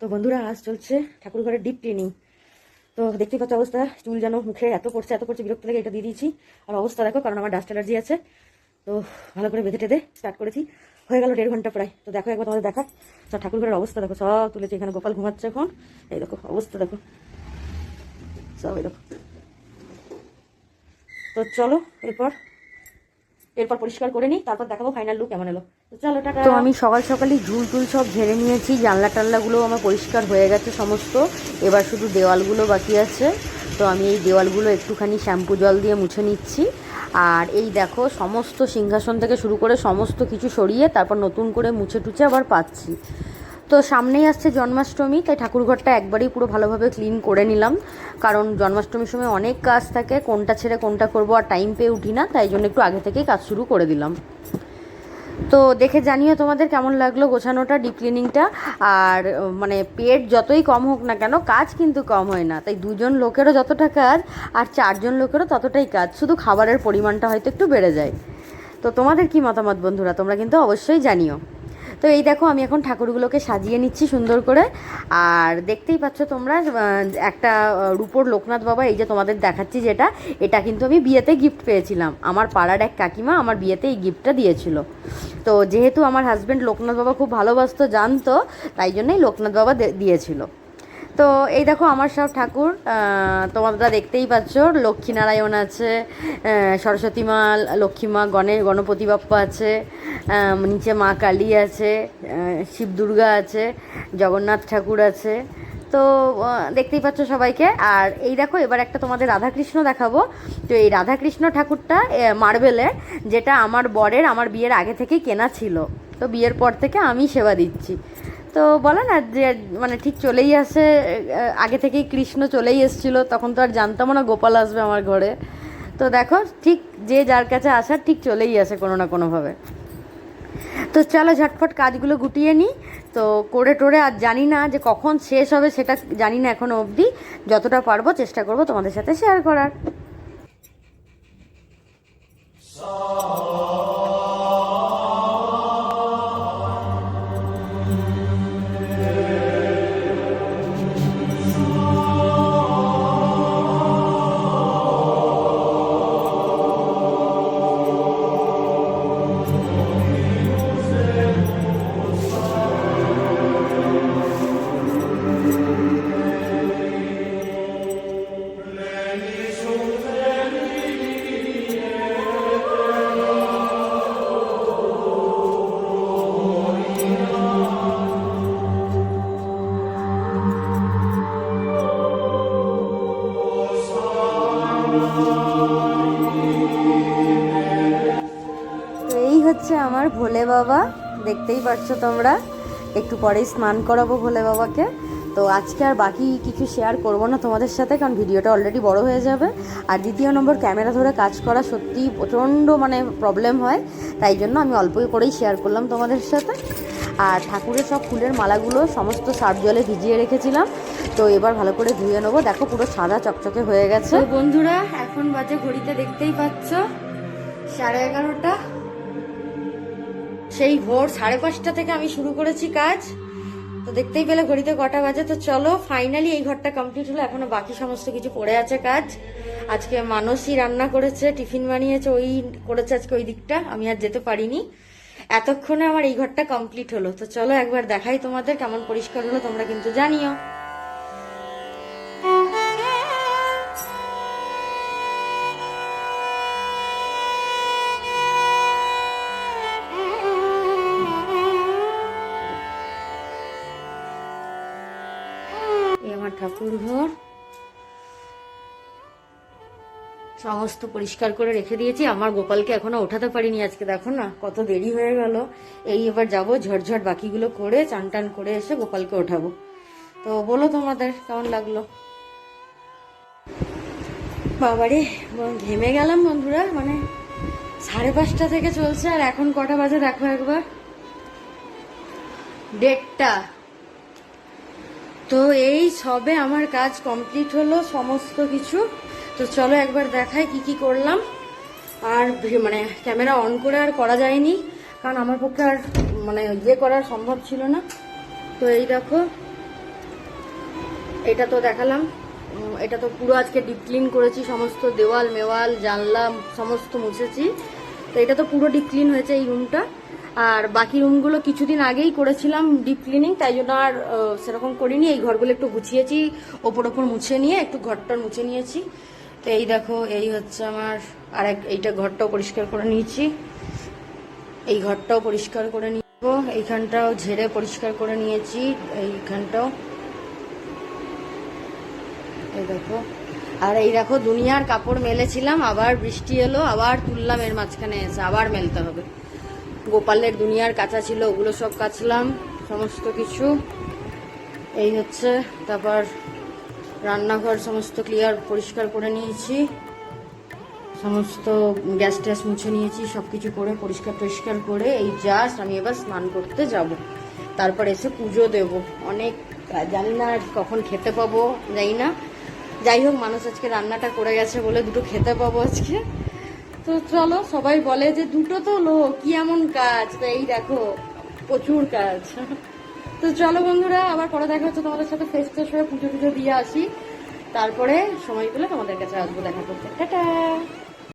তো বন্ধুরা, আজ চলছে ঠাকুর ঘরের ডিপ ক্লিনিং তো দেখতেই পাচ্ছ অবস্থা, চুল যেন মুখে এত পড়ছে এত পড়ছে, বিরক্ত লাগে, এটা দিয়ে দিয়েছি। আর অবস্থা দেখো, কারণ আমার ডাস্ট অ্যালার্জি আছে। তো ভালো করে বেঁধে টেঁধে স্টার্ট করেছি। হয়ে গেল দেড় ঘণ্টা প্রায়। তো দেখো একবার তোমাদের দেখা সব ঠাকুর ঘরের অবস্থা দেখো, সব তুলেছে, এখানে গোপাল ঘুমাচ্ছে এখন। এই দেখো, অবস্থা দেখো। সব এই দেখো। তো চলো, এরপর এরপর পরিষ্কার করে নিই, তারপর দেখাবো ফাইনাল লুক কেমন এলো। চলো তো আমি সকাল সকালই ঝুল টুল সব ঝেড়ে নিয়েছি, জানলা টাল্লাগুলো আমার পরিষ্কার হয়ে গেছে সমস্ত। এবার শুধু দেওয়ালগুলো বাকি আছে। তো আমি এই দেওয়ালগুলো একটুখানি শ্যাম্পু জল দিয়ে মুছে নিচ্ছি। আর এই দেখো, সমস্ত সিংহাসন থেকে শুরু করে সমস্ত কিছু সরিয়ে তারপর নতুন করে মুছে টুছে আবার পাচ্ছি। তো সামনেই আসছে জন্মাষ্টমী, তাই ঠাকুরঘরটা একবারই পুরো ভালোভাবে ক্লিন করে নিলাম। কারণ জন্মাষ্টমীর সময় অনেক কাজ থাকে, কোনটা ছেড়ে কোনটা করব আর টাইম পেয়ে উঠি না, তাই জন্য একটু আগে থেকেই কাজ শুরু করে দিলাম। তো দেখে জানিও তোমাদের কেমন লাগল গোছানোটা ডিপ ক্লিনিংটা আর মানে পেট যতই কম হোক না কেন, কাজ কিন্তু কম হয় না। তাই দুজন লোকেরও যতটা কাজ, আর চারজন লোকেরও ততটাই কাজ। শুধু খাবারের পরিমাণটা হয়তো একটু বেড়ে যায়। তো তোমাদের কি মতামত বন্ধুরা, তোমরা কিন্তু অবশ্যই জানিও। তো এই দেখো, আমি এখন ঠাকুরগুলোকে সাজিয়ে নিচ্ছি সুন্দর করে। আর দেখতেই পাচ্ছ তোমরা একটা রূপোর লোকনাথ বাবা, এই যে তোমাদের দেখাচ্ছি যেটা, এটা কিন্তু আমি বিয়েতে গিফট পেয়েছিলাম। আমার পাড়ার এক কাকিমা আমার বিয়েতে এই গিফটটা দিয়েছিল। তো যেহেতু আমার হাজব্যান্ড লোকনাথ বাবা খুব ভালোবাসতো, জানতো, তাই জন্যই লোকনাথ বাবা দিয়েছিল। তো এই দেখো, আমার সব ঠাকুর তোমরা দেখতেই পাচ্ছ, লক্ষ্মীনারায়ণ আছে সরস্বতী মা, লক্ষ্মী মা গণেশ গণপতি বাপ্পা আছে নিচে মা কালী আছে শিব দুর্গা আছে, জগন্নাথ ঠাকুর আছে। তো দেখতেই পাচ্ছ সবাইকে। আর এই দেখো, এবার একটা তোমাদের রাধাকৃষ্ণ দেখাবো। তো এই রাধাকৃষ্ণ ঠাকুরটা মার্বেলের যেটা আমার বরের, আমার বিয়ের আগে থেকেই কেনা ছিল। তো বিয়ের পর থেকে আমি সেবা দিচ্ছি। তো বলে না যে মানে ঠিক চলেই আসে আগে থেকেই কৃষ্ণ চলেই এসেছিল, তখন তো আর জানতামও না গোপাল আসবে আমার ঘরে। তো দেখো, ঠিক যে যার কাছে আসার ঠিক চলেই আসে কোনো না কোনোভাবে। তো চলো ঝটফট কাজগুলো গুটিয়ে নিই। তো করে টোরে আর জানি না যে কখন শেষ হবে সেটা জানি না এখনও অবধি। যতটা পারব চেষ্টা করব তোমাদের সাথে শেয়ার করার। ভোলে বাবা, দেখতেই পাচ্ছ তোমরা। একটু পরেই স্নান করাবো ভোলে বাবাকে। তো আজকে আর বাকি কিছু শেয়ার করব না তোমাদের সাথে, কারণ ভিডিওটা অলরেডি বড় হয়ে যাবে। আর দ্বিতীয় নম্বর ক্যামেরা ধরে কাজ করা সত্যিই প্রচণ্ড মানে প্রবলেম হয়। তাই জন্য আমি অল্প করেই শেয়ার করলাম তোমাদের সাথে। আর ঠাকুরের সব ফুলের মালাগুলো সমস্ত সার্ফ জলে ভিজিয়ে রেখেছিলাম। তো এবার ভালো করে ধুয়ে নেব। দেখো পুরো সাদা চকচকে হয়ে গেছে। বন্ধুরা, এখন বাজে ঘড়িতে দেখতেই পাচ্ছ। সাড়ে এগারোটা। সেই ভোর সাড়ে পাঁচটা থেকে আমি শুরু করেছি কাজ। তো দেখতেই পেলে ঘড়িতে কটা বাজে। তো চলো ফাইনালি এই ঘরটা কমপ্লিট হলো। এখনও বাকি সমস্ত কিছু পড়ে আছে কাজ। আজকে মানসী রান্না করেছে, টিফিন বানিয়েছে, ওই করেছে আজকে ওই দিকটা। আমি আর যেতে পারিনি। এতক্ষণে আমার এই ঘরটা কমপ্লিট হলো। তো চলো একবার দেখাই তোমাদের কেমন পরিষ্কার হলো, তোমরা কিন্তু জানিও। ঠাকুর সমস্ত পরিষ্কার করে রেখে দিয়েছি। আমার গোপালকে এখনও ওঠাতে পারিনি আজকে, দেখো না, কত দেরি হয়ে গেল। এই এবার যাব ঝটঝট বাকিগুলো করে, চান টান করে এসে গোপালকে ওঠাবো। তো বলো তোমাদের, কেমন লাগল? বাবারে ঘেমে গেলাম বন্ধুরা মানে সাড়ে পাঁচটা থেকে চলছে, আর এখন কটা বাজে দেখো একবার। দেড়টা। তো এই সবে আমার কাজ কমপ্লিট হলো, সমস্ত কিছু। তো চলো একবার দেখাই কি কি করলাম। আর মানে ক্যামেরা অন করে আর করা যায়নি, কারণ আমার পক্ষে আর মানে ইয়ে করা সম্ভব ছিল না। তো এই দেখো, এটা তো দেখালাম। এটা তো পুরো আজকে ডিপ ক্লিন করেছি, সমস্ত দেওয়াল, মেওয়াল, জানলা, সমস্ত মুছেছি। তো এটা তো পুরো ডিপ ক্লিন হয়েছে এই রুমটা আর বাকি রুমগুলো কিছুদিন আগেই করেছিলাম ডিপ ক্লিনিং তাই জন্য আর সেরকম করিনি। এই ঘরগুলো একটু গুছিয়েছি, ওপর ওপর মুছে নিয়ে, একটু ঘরটা মুছে নিয়েছি। তো এই দেখো, এই হচ্ছে আমার আর এক এইটা ঘরটাও পরিষ্কার করে নিয়েছি। এই ঘরটাও পরিষ্কার করে নিব। এইখানটাও ঝেড়ে পরিষ্কার করে নিয়েছি, এইখানটাও। এই দেখো। আর এই দেখো, দুনিয়ার কাপড় মেলেছিলাম, আবার বৃষ্টি এলো, আবার তুললাম এর মাঝখানে এসে, আবার মেলতে হবে। গোপালের দুনিয়ার কাঁচা ছিল, ওগুলো সব কাচলাম, সমস্ত কিছু। এই হচ্ছে, তারপর রান্নাঘর সমস্ত ক্লিয়ার পরিষ্কার করে নিয়েছি। সমস্ত গ্যাস ট্যাস মুছে নিয়েছি সব কিছু করে পরিষ্কার টরিষ্কার করে, এই জাস্ট আমি এবার স্নান করতে যাব। তারপর এসে পুজো দেব। অনেক, জানি না কখন খেতে পাবো, জানি না। যাই হোক, মানুষ আজকে রান্নাটা করে গেছে বলে দুটো খেতে পাবো আজকে। তো চলো, সবাই বলে যে দুটো তো লোক, কি এমন কাজ? তো এই দেখো, প্রচুর কাজ। তো চলো বন্ধুরা, আবার পরে দেখা হচ্ছে তোমাদের সাথে ফেস টেস হয়ে পুজো টুজো দিয়ে আসি। তারপরে সময় পেলে তোমাদের কাছে আসব দেখা করতে। টাটা!